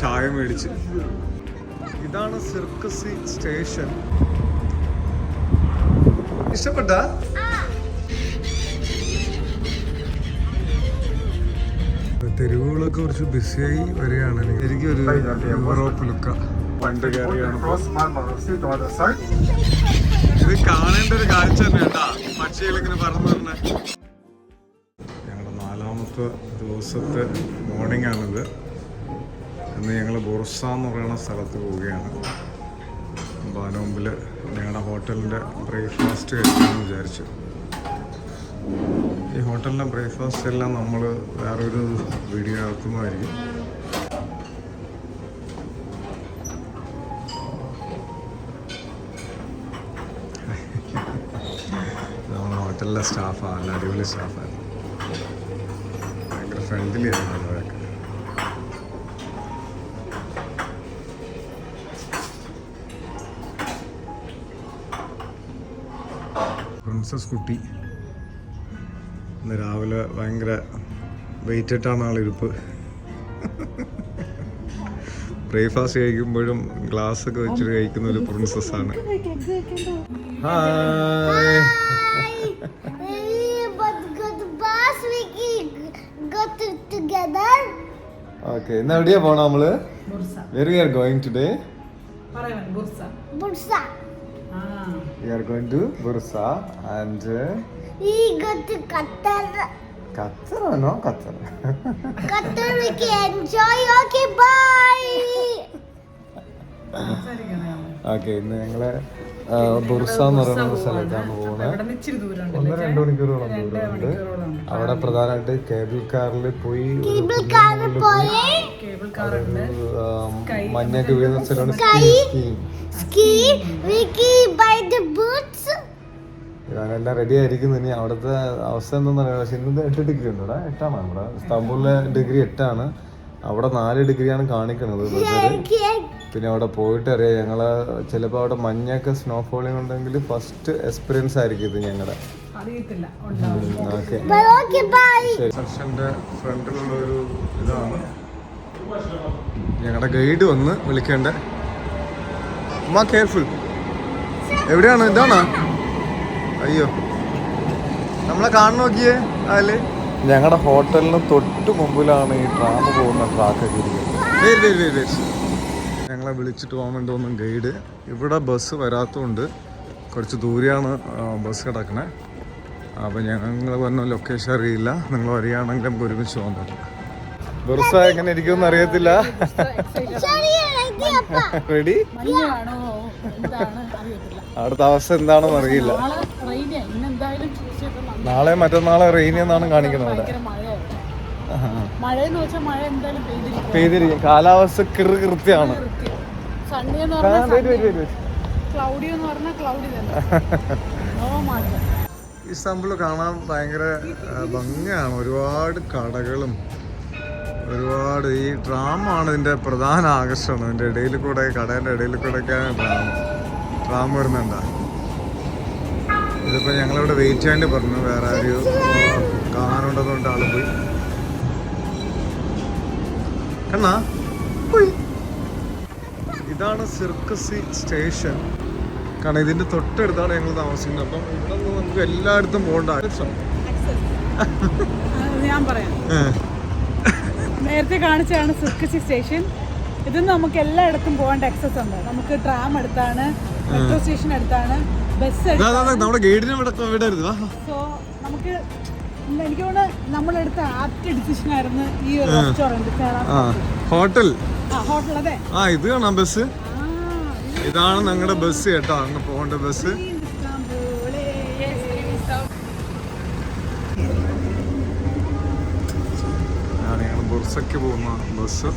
ചായ മേടിച്ച്. ഇതാണ് സിർക്കസി സ്റ്റേഷൻ. ഇഷ്ടപ്പെട്ട? തെരുവുകളൊക്കെ കുറച്ച് ബിസിയായി വരികയാണ്. എനിക്ക് ഒരു യൂറോപ്പ് ലുക്ക പണ്ട് കയറിയാണ് ഇത് കാണേണ്ട ഒരു കാഴ്ച തന്നെ കേട്ടാ. പക്ഷികളിങ്ങനെ പറഞ്ഞു തന്നെ ഞങ്ങളുടെ നാലാമത്തെ ദിവസത്തെ മോർണിംഗ് ആണിത്. ഇന്ന് ഞങ്ങൾ ബുർസ എന്ന് പറയുന്ന സ്ഥലത്ത് പോവുകയാണ്. ബാനോമ്പിൽ ഞങ്ങളുടെ ഹോട്ടലിന്റെ ബ്രേക്ക്ഫാസ്റ്റ് കഴിക്കാമെന്ന് വിചാരിച്ചു. ഈ ഹോട്ടലിന്റെ ബ്രേക്ക്ഫാസ്റ്റ് എല്ലാം നമ്മൾ വേറൊരു വീഡിയോ ആക്കുന്നതായിരിക്കും നമ്മുടെ ഹോട്ടലിലെ സ്റ്റാഫാണ് അടിപൊളി സ്റ്റാഫായിരുന്നു ഭയങ്കര ഫ്രണ്ട്ലി ആയിരുന്നു. പ്രിൻസസ് കുട്ടി. ഇന്ന് രാവിലെ ഭയങ്കര വെയിറ്റ് ഇട്ടാണ് ആളിരിപ്പ് ബ്രേക്ക്ഫാസ്റ്റ് കഴിക്കുമ്പോഴും ഗ്ലാസ് ഒക്കെ വെച്ചിട്ട് കഴിക്കുന്ന ഒരു പ്രിൻസസ് ആണ്. ഓക്കെ ഇന്ന് എവിടെയാ പോണോ നമ്മൾ? Very we are going today പറയാൻ ബുർസ Bursa. ആ we are going to Bursa and We go to Qatar. No Qatar Qatar we can enjoy. Okay, bye. Okay ഇന്ന് ഞങ്ങൾ ബുർസ എന്ന് പറയുന്ന ഒരു സ്ഥലത്താണ് പോകുന്നത്. ഒന്ന് രണ്ട് മണിക്കൂറോളം ദൂരമുണ്ട്. അവിടെ പ്രധാനമായിട്ട് കേബിൾ കാറിൽ പോയി മഞ്ഞൊക്കെ വീഴുന്ന സ്ഥലമാണ്. ഞാനെല്ലാം റെഡി ആയിരിക്കുന്നു. ഇനി അവിടുത്തെ അവസ്ഥ എന്താണെന്ന് അറിയാം. പക്ഷെ ഇന്നത്തെ എട്ട് ഡിഗ്രി ഉണ്ട് ഇവിടെ എട്ടാണ്? നമ്മുടെ ഇസ്താംബൂളിലെ ഡിഗ്രി എട്ടാണ്. അവിടെ നാല് ഡിഗ്രിയാണ് കാണിക്കുന്നത് വെതർ പിന്നെ അവിടെ പോയിട്ട് അറിയാം ഞങ്ങൾ ചിലപ്പോൾ അവിടെ മഞ്ഞൊക്കെ സ്നോഫോളിങ് ഉണ്ടെങ്കിൽ ഫസ്റ്റ് എക്സ്പീരിയൻസ് ആയിരിക്കും ഇത് ഞങ്ങളുടെ ഫ്രണ്ടിലുള്ള ഒരു ഇതാണ്. ഞങ്ങളുടെ ഗൈഡ് വന്ന് വിളിക്കേണ്ട? ഉമ്മ കെയർഫുൾ എവിടെയാണ്? ഇതാണോ? അയ്യോ. നമ്മളെ കാണു നോക്കിയേ അതിൽ ഞങ്ങളുടെ ഹോട്ടലിന് തൊട്ട് മുമ്പിലാണ് ഈ ട്രാം പോകുന്ന ട്രാക്കൊക്കെ ഇരിക്കുന്നത്. ഞങ്ങളെ വിളിച്ചിട്ട് പോകാൻ വേണ്ടി ഗൈഡ് ഇവിടെ ബസ് വരാത്തതുകൊണ്ട് കുറച്ച് ദൂരെയാണ് ബസ് കിടക്കണേ. അപ്പം ഞങ്ങൾ പറഞ്ഞ ലൊക്കേഷൻ അറിയില്ല. നിങ്ങൾ വരികയാണെങ്കിൽ നമുക്ക് ഒരുമിച്ച് പോകാൻ പറ്റും. ബുർസ എങ്ങനെ ഇരിക്കുമെന്ന് അറിയത്തില്ല. റെഡി അവിടുത്തെ അവസ്ഥ എന്താണെന്ന് അറിയില്ല നാളെ റെയിനിയാ ഇന്ന് എന്തായാലും തീർച്ചയായിട്ടും നല്ല നാളെ മറ്റന്നാളെ റെയിൻ എന്നാണ് കാണിക്കുന്നത് എന്തായാലും പെയ്തിരിക്കും. കാലാവസ്ഥ കൃ കൃത്യമാണ്. ഇസ്താംബുൾ കാണാൻ ഭയങ്കര ഭംഗിയാണ്. ഒരുപാട് കടകളും ഒരുപാട് ഈ ട്രാം ഡ്രാമാണ് ഇതിന്റെ പ്രധാന ആകർഷണം. ഇതിന്റെ ഇടയിൽ കൂടെ കടേന്റെ ഇടയിൽ കൂടെയൊക്കെയാണ് ട്രാം ട്രാം വരുന്നുണ്ടാ ഇതിപ്പോൾ ഞങ്ങളിവിടെ വെയിറ്റ് ചെയ്യാണ്ട് പറഞ്ഞു. വേറെ ആരും കാണാനുണ്ടെന്നുകൊണ്ട് ആൾ പോയി. കണ്ണാ പോയി. ഇതാണ് സിർക്കസി സ്റ്റേഷൻ. കാരണം ഇതിന്റെ തൊട്ടടുത്താണ് ഞങ്ങൾ താമസിക്കുന്നത്. അപ്പം ഇവിടെ നിന്ന് നമുക്ക് എല്ലായിടത്തും പോകണ്ട ആവശ്യം. ഞാൻ പറയാം. നേരത്തെ കാണിച്ചതാണ് സിർക്കസി സ്റ്റേഷൻ. ഇത് നമുക്ക് എല്ലായിടത്തും പോകേണ്ട ആക്സസ് ഉണ്ട്. നമുക്ക് ട്രാം അടുത്താണ് മെട്രോ സ്റ്റേഷൻ അടുത്താണ്. ബസ് നമ്മുടെ ഗൈഡിനെ വിടരുത്. സോ നമുക്ക് എനിക്ക് തോന്നുന്നു നമ്മളെടുത്ത ആപ്റ്റ് ഡിസിഷൻ ആയിരുന്നു ഈ ഒരു റെസ്റ്റോറന്റ് ഹോട്ടൽ ഹോട്ടൽ അതെ. ആ ഇത് കാണാം ബസ്. ഇതാണ് ഞങ്ങളുടെ ബസ് കേട്ടോ അങ്ങ് പോകേണ്ട ബസ്. ഞങ്ങൾ ബുർസയ്ക്ക് പോകുന്ന ബസ്.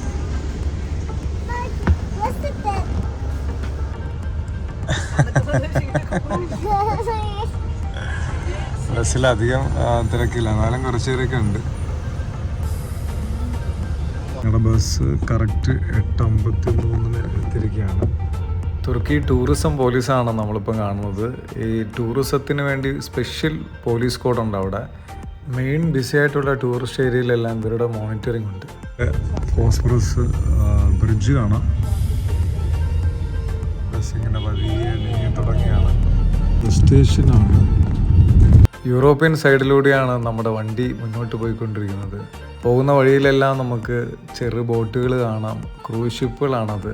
ബസ്സിലധികം തിരക്കില്ല. എന്നാലും കുറച്ച് പേരൊക്കെ ഉണ്ട്. ഞങ്ങളുടെ ബസ് കറക്റ്റ് എട്ട് അമ്പത്തി മൂന്നിന് എത്തിയിരിക്കുകയാണ് തുർക്കി ടൂറിസം പോലീസാണ് നമ്മളിപ്പോൾ കാണുന്നത്. ഈ ടൂറിസത്തിന് വേണ്ടി സ്പെഷ്യൽ പോലീസ് കോഡ് ഉണ്ട് അവിടെ. മെയിൻ ബിസി ആയിട്ടുള്ള ടൂറിസ്റ്റ് ഏരിയയിലെല്ലാം ഇവരുടെ മോണിറ്ററിംഗ് ഉണ്ട്. ഫോസ്ഫറസ് ബ്രിഡ്ജ് കാണാം. ബസ് ഇങ്ങനെ സ്റ്റേഷനാണ്. യൂറോപ്യൻ സൈഡിലൂടെയാണ് നമ്മുടെ വണ്ടി മുന്നോട്ട് പോയിക്കൊണ്ടിരിക്കുന്നത്. പോകുന്ന വഴിയിലെല്ലാം നമുക്ക് ചെറു ബോട്ടുകൾ കാണാം ക്രൂസ് ഷിപ്പുകളാണത്.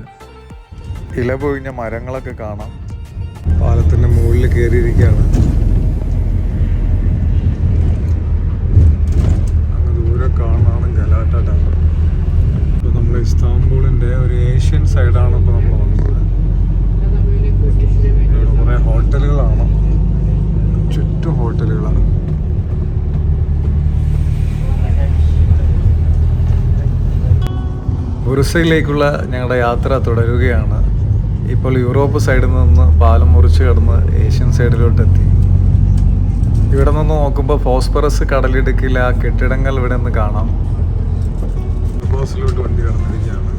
ഇല പൊഴിഞ്ഞ മരങ്ങളൊക്കെ കാണാം. പാലത്തിന്റെ മുകളിൽ കയറിയിരിക്കുകയാണ്. അങ്ങ് ദൂരെ കാണാണ് ഗലാട്ട ഡാം ഇപ്പോൾ നമ്മൾ ഇസ്താംബൂളിന്റെ ഒരു ഏഷ്യൻ സൈഡാണ് ഇപ്പോൾ നമ്മൾ വന്നത് ഇവിടെ കുറേ ഹോട്ടലുകളാണ് ചുറ്റും ഹോട്ടലുകളാണ് ബുറുസയിലേക്കുള്ള ഞങ്ങളുടെ യാത്ര തുടരുകയാണ്. ഇപ്പോൾ യൂറോപ്പ് സൈഡിൽ നിന്ന് പാലം മുറിച്ച് കടന്ന് ഏഷ്യൻ സൈഡിലോട്ട് എത്തി. ഇവിടെ നിന്ന് നോക്കുമ്പോൾ ഫോസ്ഫറസ് കടലിടുക്കിൽ ആ കെട്ടിടങ്ങൾ ഇവിടെ നിന്ന് കാണാം. അണ്ടർപാസിലോട്ട് വണ്ടി കടന്നിരിക്കുകയാണ്.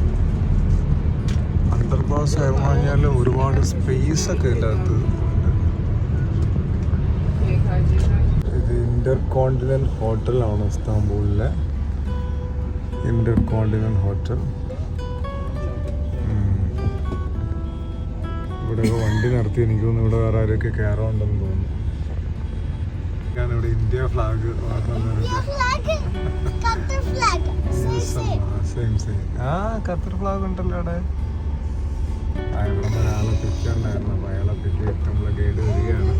അണ്ടർബോസ് ആയിരുന്നു കഴിഞ്ഞാൽ ഒരുപാട് സ്പേസ് ഒക്കെ ഉണ്ട്. ഇത് ഇന്റർ കോണ്ടിനെന്റ് ഹോട്ടലാണ് ഇസ്താംബൂളിലെ. ഇന്റർ കോണ്ടിനെന്റ് ഹോട്ടൽ ഇവിടെ വണ്ടി നിർത്തി എനിക്ക് തോന്നുന്നു ഇവിടെ വേറെ ആരൊക്കെ കയറാറുണ്ടെന്ന് തോന്നുന്നു. ഞാനിവിടെ ഇന്ത്യ ഫ്ലാഗ്. സെയിം സെയിം ആ ഖത്തർ ഫ്ലാഗ് ഉണ്ടല്ലോ അവിടെ. ആ ഇവിടെ ഒരാളെ അപ്പൊ അയാളെ പിക്ക് നമ്മളെ ഗൈഡ് വരികയാണ്.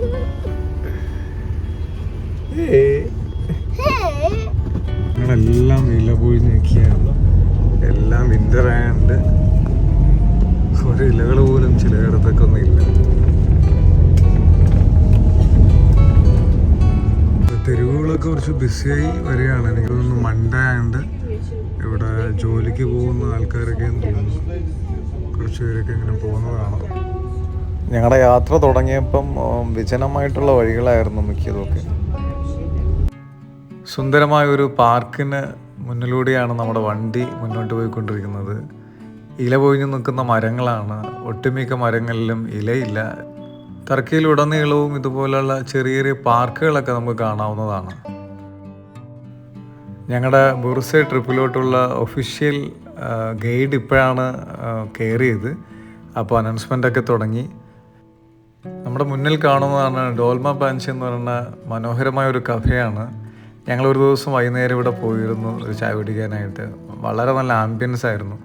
Hey. തെരുവുകളൊക്കെ കുറച്ച് ബിസിയായി വരികയാണ്. എനിക്ക് തോന്നുന്നു മൺഡേ ആയതുകൊണ്ട് ഇവിടെ ജോലിക്ക് പോകുന്ന ആൾക്കാരൊക്കെ തോന്നുന്നു. കുറച്ച് പേരൊക്കെ ഇങ്ങനെ പോകുന്നതാണ്. ഞങ്ങളുടെ യാത്ര തുടങ്ങിയപ്പം വിജനമായിട്ടുള്ള വഴികളായിരുന്നു മിക്കതൊക്കെ സുന്ദരമായ ഒരു പാർക്കിന് മുന്നിലൂടെയാണ് നമ്മുടെ വണ്ടി മുന്നോട്ട് പോയിക്കൊണ്ടിരിക്കുന്നത്. ഇല പൊഴിഞ്ഞു നിൽക്കുന്ന മരങ്ങളാണ്. ഒട്ടുമിക്ക മരങ്ങളിലും ഇലയില്ല. ടർക്കിയിലുടനീളവും ഇതുപോലെയുള്ള ചെറിയ ചെറിയ പാർക്കുകളൊക്കെ നമുക്ക് കാണാവുന്നതാണ്. ഞങ്ങളുടെ ബുർസെ ട്രിപ്പിലോട്ടുള്ള ഒഫീഷ്യൽ ഗൈഡ് ഇപ്പോഴാണ് കയറിയത് അപ്പോൾ അനൗൺസ്മെന്റ് ഒക്കെ തുടങ്ങി. നമ്മുടെ മുന്നിൽ കാണുന്നതാണ് ഡോൽമ പാൻസ് എന്ന് പറയുന്ന മനോഹരമായ ഒരു കഫയാണ് ഞങ്ങൾ ഒരു ദിവസം വൈകുന്നേരം ഇവിടെ പോയിരുന്നു ഒരു ചായ കുടിക്കാനായിട്ട്. വളരെ നല്ല ആംബിയൻസ് ആയിരുന്നു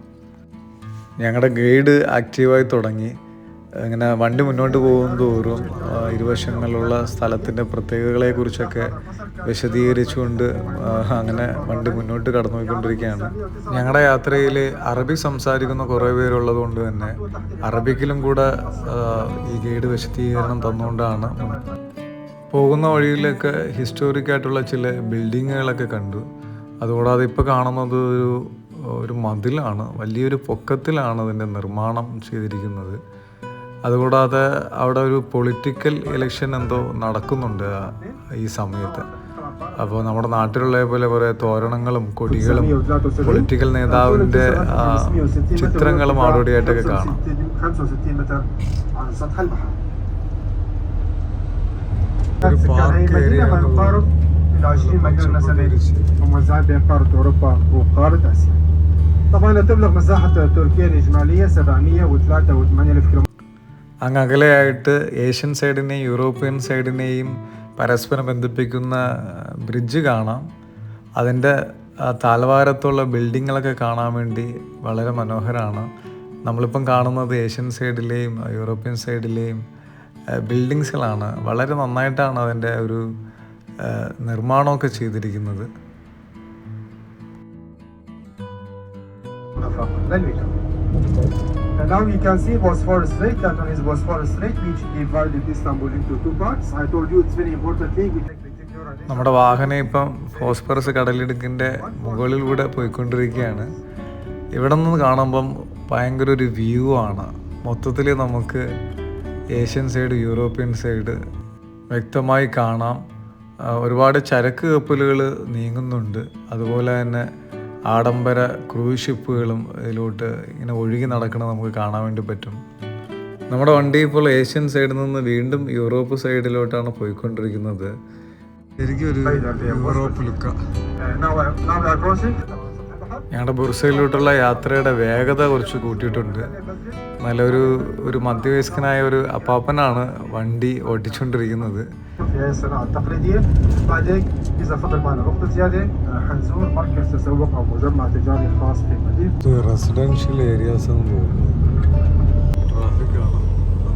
ഞങ്ങളുടെ ഗൈഡ് ആക്റ്റീവായി തുടങ്ങി. ഇങ്ങനെ വണ്ടി മുന്നോട്ട് പോകും തോറും ഇരുവശങ്ങളുള്ള സ്ഥലത്തിന്റെ പ്രത്യേകതകളെക്കുറിച്ചൊക്കെ വിശദീകരിച്ചുകൊണ്ട് അങ്ങനെ വണ്ടി മുന്നോട്ട് കടന്നു പോയിക്കൊണ്ടിരിക്കുകയാണ് ഞങ്ങളുടെ യാത്രയിൽ അറബി സംസാരിക്കുന്ന കുറേ പേരുള്ളത് കൊണ്ട് തന്നെ അറബിക്കിലും കൂടെ ഈ ഗൈഡ് വിശദീകരണം തന്നുകൊണ്ടാണ്. പോകുന്ന വഴിയിലൊക്കെ ഹിസ്റ്റോറിക്കായിട്ടുള്ള ചില ബിൽഡിങ്ങുകളൊക്കെ കണ്ടു. അതുകൂടാതെ ഇപ്പോൾ കാണുന്നത് ഒരു ഒരു മതിലാണ് വലിയൊരു പൊക്കത്തിലാണ് അതിന്റെ നിർമ്മാണം ചെയ്തിരിക്കുന്നത്. അതുകൂടാതെ അവിടെ ഒരു പൊളിറ്റിക്കൽ ഇലക്ഷൻ എന്തോ നടക്കുന്നുണ്ട് ആ- ഈ സമയത്ത് അപ്പോൾ നമ്മുടെ നാട്ടിലുള്ള പോലെ കുറേ തോരണങ്ങളും കൊടികളും പൊളിറ്റിക്കൽ നേതാവിൻ്റെ ആ, ചിത്രങ്ങളും അവിടെയായിട്ടൊക്കെ കാണാം 65 متر عن سطح البحر ഒരു سكان പാർക്ക് هي ഏരിയ مدينة ما يقارب إلى 20 مليون نسمة وموزعة بين قارة أوروبا وقارة آسيا طبعا تبلغ مساحة تركيا الإجمالية 783 كيلومتر അങ്ങ് അകലെയായിട്ട് ഏഷ്യൻ സൈഡിനെയും യൂറോപ്യൻ സൈഡിനെയും പരസ്പരം ബന്ധിപ്പിക്കുന്ന ബ്രിഡ്ജ് കാണാം. അതിന്റെ താൽവാരത്തുള്ള ബിൽഡിങ്ങുകളൊക്കെ കാണാൻ വേണ്ടി വളരെ മനോഹരമാണ് നമ്മളിപ്പം കാണുന്നത് ഏഷ്യൻ സൈഡിലെയും യൂറോപ്യൻ സൈഡിലെയും ബിൽഡിങ്സുകളാണ്. വളരെ നന്നായിട്ടാണ് അതിന്റെ ഒരു നിർമ്മാണമൊക്കെ ചെയ്തിരിക്കുന്നത്. അപ്പം And now you can see Bosphorus Strait. That one is Bosphorus Strait, which divided Istanbul into two parts. I told you it's very important thing. We നമ്മുടെ വാഹനം ഇപ്പം ഫോസ്ഫറസ് കടലിടുക്കിന്റെ മുകളിലൂടെ പോയിക്കൊണ്ടിരിക്കുകയാണ് ഇവിടെ നിന്ന് കാണുമ്പം ഭയങ്കര ഒരു വ്യൂ ആണ് മൊത്തത്തിൽ നമുക്ക് ഏഷ്യൻ സൈഡ് യൂറോപ്യൻ സൈഡ് വ്യക്തമായി കാണാം ഒരുപാട് ചരക്ക് കപ്പലുകൾ നീങ്ങുന്നുണ്ട് അതുപോലെ തന്നെ ആഡംബര ക്രൂയിസ് ഷിപ്പുകളും ഇതിലോട്ട് ഇങ്ങനെ ഒഴുകി നടക്കുന്നത് നമുക്ക് കാണാൻ വേണ്ടി പറ്റും. നമ്മുടെ വണ്ടി ഇപ്പോൾ ഏഷ്യൻ സൈഡിൽ നിന്ന് വീണ്ടും യൂറോപ്പ് സൈഡിലോട്ടാണ് പോയിക്കൊണ്ടിരിക്കുന്നത്. ശരിക്കും ഒരു യൂറോപ്പ് ലുക്ക. ഞങ്ങളുടെ ബുർസയിലോട്ടുള്ള യാത്രയുടെ വേഗത കുറച്ച് കൂട്ടിയിട്ടുണ്ട്. നല്ലൊരു ഒരു മധ്യവയസ്കനായ ഒരു അപ്പാപ്പനാണ് വണ്ടി ഓടിച്ചുകൊണ്ടിരിക്കുന്നത് في هذه الصناعة التقليدية بعدين إذا فضل معنا وقت زيادة آه، حنزور مركز تسوق أو مجمع تجاري خاص في مدينة റെസിഡൻഷ്യൽ ഏരിയാസ് എന്ന് തോന്നുന്നു ട്രാഫിക് ആണ്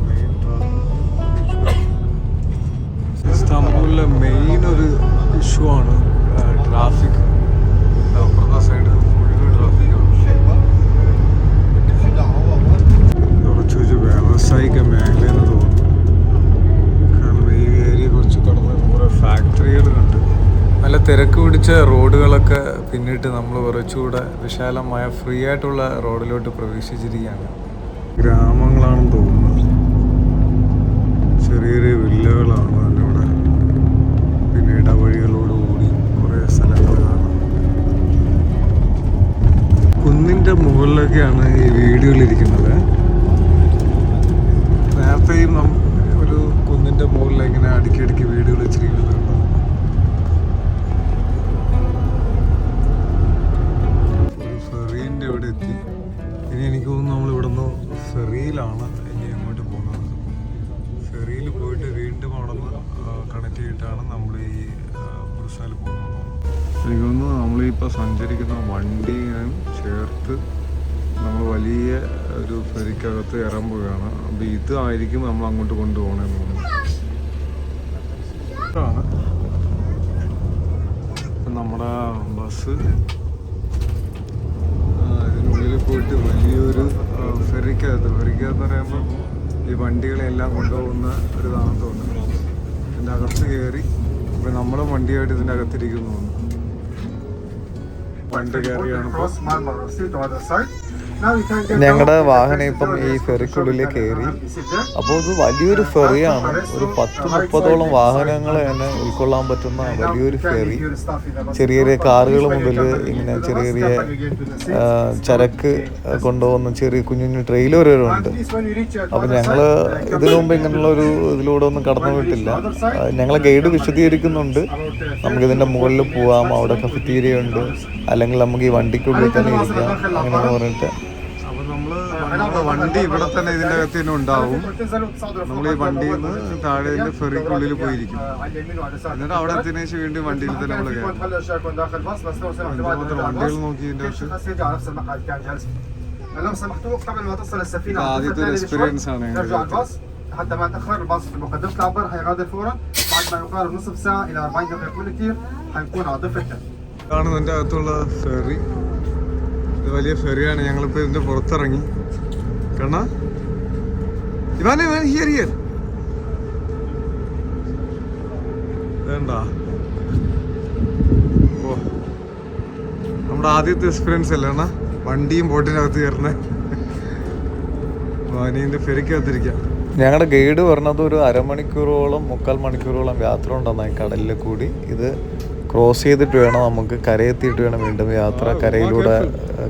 മെയിൻ ഇസ്താംബൂളിലെ മെയിൻ ഒരു ഇഷ്യൂ ആണ് ട്രാഫിക് കുറച്ചുകൂടെ വിശാലമായ ഫ്രീ ആയിട്ടുള്ള റോഡിലോട്ട് പ്രവേശിച്ചിരിക്കുകയാണ്. ഗ്രാമങ്ങളാണെന്ന് തോന്നുന്നു. ചെറിയ ചെറിയ വില്ലകളാണ് തന്നെ പിന്നെ പിന്നെ ഇടവഴികളോടുകൂടി കുറേ സ്ഥലങ്ങൾ കാണാം. കുന്നിന്റെ മുകളിലൊക്കെയാണ് ഈ വീടുകളിരിക്കുന്നത് നേരത്തെയും ഒരു കുന്നിന്റെ മുകളിൽ ഇങ്ങനെ അടുക്കി അടുക്കി വീടുകൾ സഞ്ചരിക്കുന്ന വണ്ടിയും ചേർത്ത് നമ്മൾ വലിയ ഒരു ഫെറിക്കകത്ത് ഇറങ്ങുകയാണ്. അപ്പോൾ ഇതായിരിക്കും നമ്മൾ അങ്ങോട്ട് കൊണ്ടുപോകണമെന്ന് തോന്നുന്നു. നമ്മുടെ ബസ് ഇതിനുള്ളിൽ പോയിട്ട് വലിയൊരു ഫെറിക്കകത്ത് ഫെറിക്കകത്ത് പറയുമ്പോൾ ഈ വണ്ടികളെല്ലാം കൊണ്ടുപോകുന്ന ഒരു ഇതാണെന്ന് തോന്നുന്നു. ഇതിന്റെ അകത്ത് കയറി ഇപ്പം നമ്മളും വണ്ടിയായിട്ട് ഇതിന്റെ അകത്തിരിക്കുന്നു തോന്നുന്നു. വണ്ടി കയറിയാണ് ഞങ്ങളുടെ വാഹനം ഇപ്പം ഈ ഫെറിക്കുള്ളിൽ കയറി അപ്പോൾ ഇത് വലിയൊരു ഫെറിയാണ്. ഒരു പത്ത് മുപ്പതോളം വാഹനങ്ങൾ തന്നെ ഉൾക്കൊള്ളാൻ പറ്റുന്ന വലിയൊരു ഫെറി. ചെറിയ ചെറിയ കാറുകൾ മുതൽ ഇങ്ങനെ ചെറിയ ചെറിയ ചരക്ക് കൊണ്ടുപോകുന്ന ചെറിയ കുഞ്ഞു കുഞ്ഞു ട്രെയിലർ വരെ ഉണ്ട് അപ്പം ഞങ്ങൾ ഇതിനു മുമ്പ് ഇങ്ങനെയുള്ള ഒരു ഇതിലൂടെ ഒന്നും കടന്നു പോയിട്ടില്ല. ഞങ്ങളെ ഗൈഡ് വിശദീകരിക്കുന്നുണ്ട്. നമുക്കിതിന്റെ മുകളിൽ പോവാം. അവിടെ കഫറ്റീരിയ ഉണ്ട്. അല്ലെങ്കിൽ നമുക്ക് ഈ വണ്ടിക്കുള്ളിൽ തന്നെ ഇരിക്കാം. അങ്ങനെയെന്ന് പറഞ്ഞിട്ട് നമ്മുടെ വണ്ടി ഇവിടെ തന്നെ ഇതിൻ്റെ അകത്ത് തന്നെ ഉണ്ടാവും നമ്മൾ ഈ വണ്ടിയിൽ നിന്ന് താഴെ ഇതിൻ്റെ ഫെറിക്കുള്ളിൽ പോയിരിക്കും എന്നിട്ട് അവിടെ എത്തിയതിനു ശേഷം വീണ്ടും വണ്ടിയിൽ തന്നെ നമ്മൾ കയറും വണ്ടികൾ നോക്കി ഇതിൻ്റെ അകത്ത് لو سمحتوا قبل ما تصل السفينه هذه على الضفة دول الثانية شوي، experience أنا يعني. نرجع الباص حتى ما نتاخر الباص في مقدمه العبر حيغادر فورا بعد ما يقارب نصف ساعه الى 40 دقيقه كل كثير حنكون على الضفه الثانيه ഇതാണ് ഇതിൻ്റെ അകത്തുള്ള ഫെറി ഇത് വലിയ ഫെറിയാണ് ഞങ്ങളിപ്പോൾ ഇതിൻ്റെ പുറത്തിറങ്ങി കണ്ണ ഇവാനെ ഇവാൻ ഹിയർ ഹിയർ വേണ്ട. ഓ നമ്മുടെ ആദ്യത്തെ എക്സ്പീരിയൻസ് അല്ലേ അണ്ണാ? വണ്ടിയും ബോട്ടിനകത്ത് കയറുന്നത് വാനീന്റെ ഫെറിക്കകത്തിരിക്കാം ഞങ്ങളുടെ ഗൈഡ് പറഞ്ഞത് ഒരു അരമണിക്കൂറോളം മുക്കാൽ മണിക്കൂറോളം യാത്ര ഉണ്ടെന്നായി കടലിൽ കൂടി. ഇത് ക്രോസ് ചെയ്തിട്ട് വേണം നമുക്ക് കരയെത്തിയിട്ട് വേണം വീണ്ടും യാത്ര കരയിലൂടെ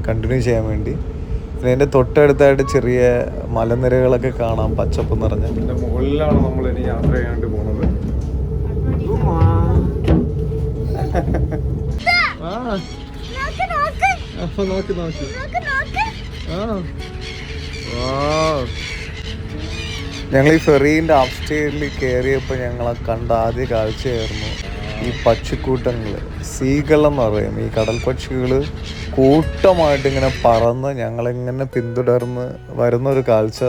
കണ്ടിന്യൂ ചെയ്യാൻ വേണ്ടി. പിന്നെ അതിന്റെ തൊട്ടടുത്തായിട്ട് ചെറിയ മലനിരകളൊക്കെ കാണാം പച്ചപ്പ് നിറഞ്ഞ. ഇതിന്റെ മുകളിലാണ് നമ്മൾ ഇനി യാത്ര ചെയ്യാണ്ട് പോണത് നോക്ക് നോക്ക്. അപ്പൊ നോക്കി നോക്കി. നോക്ക് നോക്ക്. ഞങ്ങൾ ഈ ഫെറീന്റെ അപ്സ്റ്റേറിൽ കയറിയപ്പോൾ ഞങ്ങളെ കണ്ട ആദ്യ കാഴ്ചയായിരുന്നു ഈ പക്ഷിക്കൂട്ടങ്ങൾ സീകൾ എന്ന് പറയും. ഈ കടൽ പക്ഷികൾ കൂട്ടമായിട്ട് ഇങ്ങനെ പറന്ന് ഞങ്ങളിങ്ങനെ പിന്തുടർന്ന് വരുന്ന ഒരു കാഴ്ച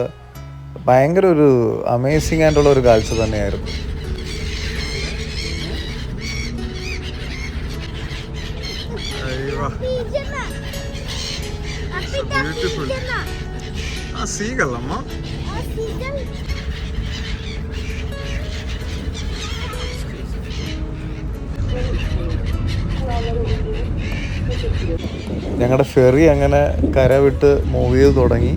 ഭയങ്കര ഒരു അമേസിംഗ് ആയിട്ടുള്ള ഒരു കാഴ്ച തന്നെയായിരുന്നു. ആ ആ സീസൺ ഞങ്ങളുടെ ഫെറി അങ്ങനെ കര വിട്ട് മൂവ് ചെയ്ത് തുടങ്ങി.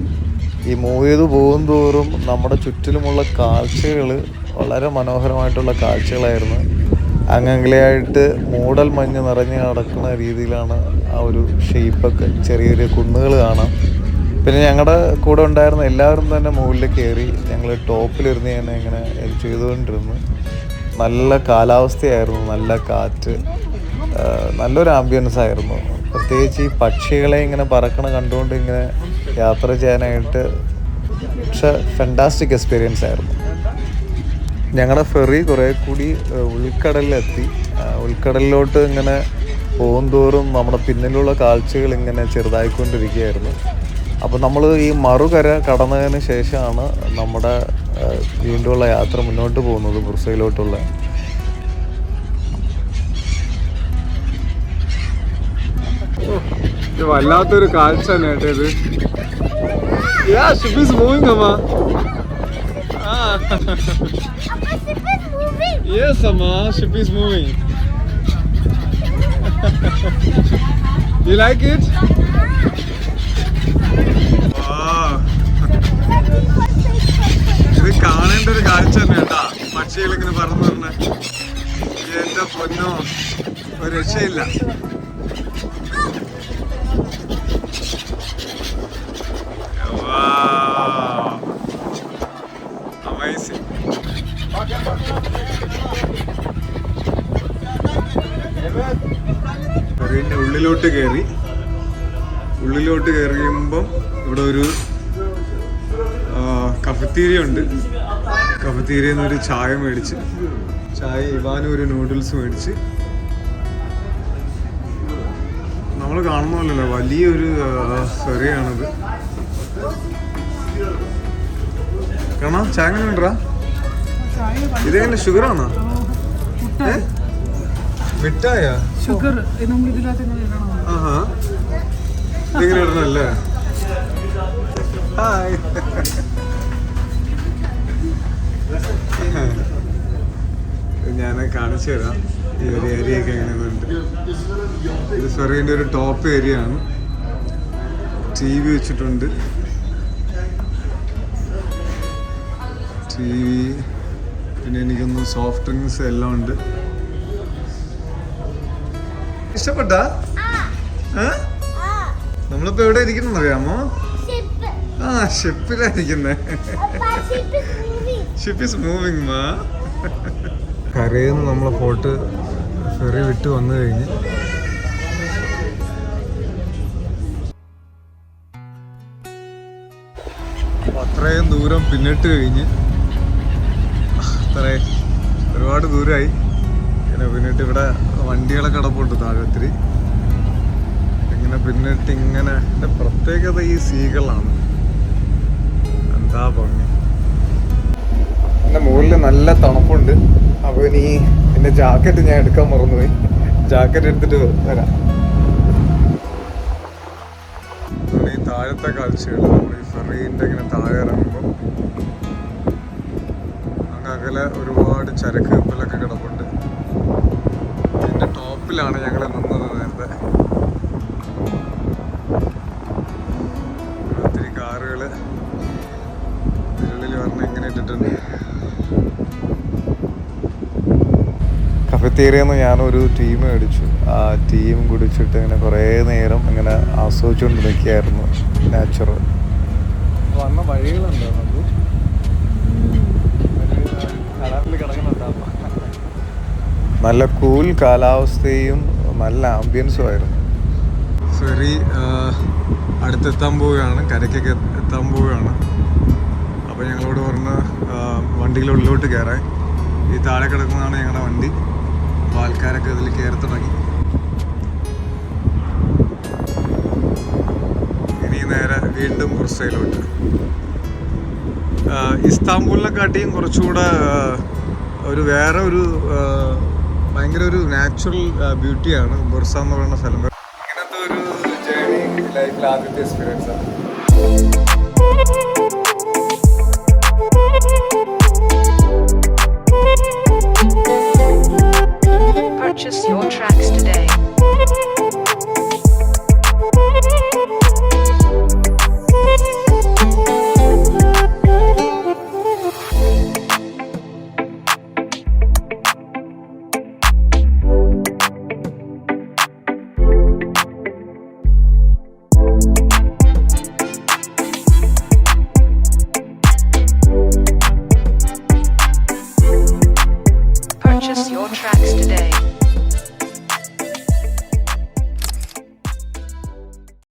ഈ മൂവ് ചെയ്ത് പോകും തോറും നമ്മുടെ ചുറ്റിലുമുള്ള കാഴ്ചകൾ വളരെ മനോഹരമായിട്ടുള്ള കാഴ്ചകളായിരുന്നു. അങ്ങനെയായിട്ട് മൂടൽ മഞ്ഞ് നിറഞ്ഞ് നടക്കുന്ന രീതിയിലാണ് ആ ഒരു ഷേപ്പൊക്കെ ചെറിയ ചെറിയ കുന്നുകൾ കാണാം. പിന്നെ ഞങ്ങളുടെ കൂടെ ഉണ്ടായിരുന്ന എല്ലാവരും തന്നെ മുകളിൽ കയറി ഞങ്ങൾ ടോപ്പിലിരുന്ന് തന്നെ ഇങ്ങനെ ചെയ്തുകൊണ്ടിരുന്നു. നല്ല കാലാവസ്ഥയായിരുന്നു നല്ല കാറ്റ്. നല്ലൊരു ആംബിയൻസ് ആയിരുന്നു. പ്രത്യേകിച്ച് ഈ പക്ഷികളെ ഇങ്ങനെ പറക്കണ കണ്ടുകൊണ്ട് ഇങ്ങനെ യാത്ര ചെയ്യാനായിട്ട് പക്ഷെ ഫെന്റാസ്റ്റിക് എക്സ്പീരിയൻസ് ആയിരുന്നു. ഞങ്ങളുടെ ഫെറി കുറേ കൂടി ഉൾക്കടലിലെത്തി. ഉൾക്കടലിലോട്ട് ഇങ്ങനെ പോകുന്തോറും നമ്മുടെ പിന്നിലുള്ള കാഴ്ചകൾ ഇങ്ങനെ ചെറുതായിക്കൊണ്ടിരിക്കുകയായിരുന്നു. അപ്പോൾ നമ്മൾ ഈ മറുകര കടന്നതിന് ശേഷമാണ് നമ്മുടെ വീണ്ടുമുള്ള യാത്ര മുന്നോട്ട് പോകുന്നത് ബുർസയിലോട്ടുള്ള. വല്ലാത്തൊരു കാഴ്ച നേട്ടത് ഇത്. കാണേണ്ട ഒരു കാഴ്ച തന്നെയാട്ടാ പക്ഷികളിങ്ങനെ പറഞ്ഞു തന്നെ എന്റെ പൊന്നോ? ഒരു രക്ഷയില്ല. Amazing. കറിന്റെ ഉള്ളിലോട്ട് കയറി ഉള്ളിലോട്ട് കയറിയുമ്പം ഇവിടെ ഒരു കഫത്തീരിയ ഉണ്ട്. കഫത്തീരിയയിൽ നിന്ന് ഒരു ചായ മേടിച്ച്. ചായ ഇവാനും ഒരു നൂഡിൽസ് മേടിച്ച്. നമ്മൾ കാണുന്നല്ലോ വലിയൊരു ഫെറിയാണിത് കാണാം ചായ എങ്ങനെ ഉണ്ടാ ഇതെങ്ങനെ മിഠായ? ഷുഗർ. ഇങ്ങനെ ഇടണല്ലേ? ഹായ്. ഞാൻ കാണിച്ചു തരാം. ഈ ഒരു ഏരിയ ഒക്കെ എങ്ങനെയുണ്ട് ഇത് ഫെറീന്റെ ഒരു ടോപ്പ് ഏരിയ ആണ്. ടി വി വെച്ചിട്ടുണ്ട്. ടി വി പിന്നെ എനിക്കൊന്ന് സോഫ്റ്റ് ഡ്രിങ്ക്സ് എല്ലാം ഉണ്ട്. ഇഷ്ടപ്പെട്ട? നമ്മളിപ്പോ എവിടെ ഇരിക്കണം അറിയാമോ. ആ ഷിപ്പിലായിരിക്കുന്നേ. ഷിപ്പ് ഇസ് മൂവിങ് മാ കരയിൽ നിന്ന് നമ്മളെ ഫോർട്ട് ഫെറി വിട്ട് വന്നു കഴിഞ്ഞ്. അത്രയും ദൂരം പിന്നിട്ട് കഴിഞ്ഞ്. അത്രേ ഒരുപാട് ദൂരമായി ഇങ്ങനെ പിന്നിട്ട് ഇവിടെ വണ്ടികളൊക്കെ കിടപ്പുണ്ട് താഴെ ഒത്തിരി ഇങ്ങനെ പിന്നിട്ട് ഇങ്ങനെ എന്റെ പ്രത്യേകത ഈ സീകളാണ്. എന്താ ഭംഗി. എന്റെ മുകളിൽ നല്ല തണുപ്പുണ്ട്. അപ്പോൾ ഇനി എന്റെ ജാക്കറ്റ് ഞാൻ എടുക്കാൻ മറന്നുപോയി. ജാക്കറ്റ് എടുത്തിട്ട് വരാം. താഴത്തെ കാഴ്ചകൾ നമ്മൾ ഈ ഫെറീന്റെ ഇങ്ങനെ താഴെ ഇറങ്ങുമ്പോൾ അകലെ ഒരുപാട് ചരക്ക് കപ്പലൊക്കെ കിടപ്പുണ്ട്. ഇതിന്റെ ടോപ്പിലാണ് ഞങ്ങൾ നിന്നത് നേരത്തെ. ഒത്തിരി കാറുകൾ ഇതിനുള്ളിൽ പറഞ്ഞ ഇങ്ങനെ ഇട്ടിട്ടുണ്ട്. കഫത്തേറിയെന്ന് ഞാനൊരു ടീം മേടിച്ചു. ആ ടീം കുടിച്ചിട്ട് ഇങ്ങനെ കുറേ നേരം ഇങ്ങനെ ആസ്വദിച്ചുകൊണ്ട് നിൽക്കുകയായിരുന്നു. നാച്ചുറൽ വന്ന നല്ല കൂൾ കാലാവസ്ഥയും നല്ല ആംബിയൻസും ആയിരുന്നു. ഫെറി അടുത്തെത്താൻ പോവുകയാണ്. കരയ്ക്കൊക്കെ എത്താൻ പോവുകയാണ്. അപ്പോൾ ഞങ്ങളോട് പറഞ്ഞ് വണ്ടിയിൽ ഉള്ളിലോട്ട് കയറാൻ ഈ താഴെ കിടക്കുന്നതാണ് ഞങ്ങളുടെ വണ്ടി. അപ്പോൾ ആൾക്കാരൊക്കെ ഇതിൽ കയറി തുടങ്ങി. ഇനി നേരെ വീണ്ടും ബുർസയിലോട്ട്. ഇസ്താംബൂളിനെക്കാട്ടിയും കുറച്ചുകൂടെ ഒരു വേറെ ഒരു ഭയങ്കര ഒരു നാച്ചുറൽ ബ്യൂട്ടിയാണ് ബുർസ എന്ന് പറയുന്ന സ്ഥലം. ഇങ്ങനത്തെ ഒരു ജേണി ലൈഫിൽ ആദ്യത്തെ എക്സ്പീരിയൻസ് ആണ്. Purchase your tracks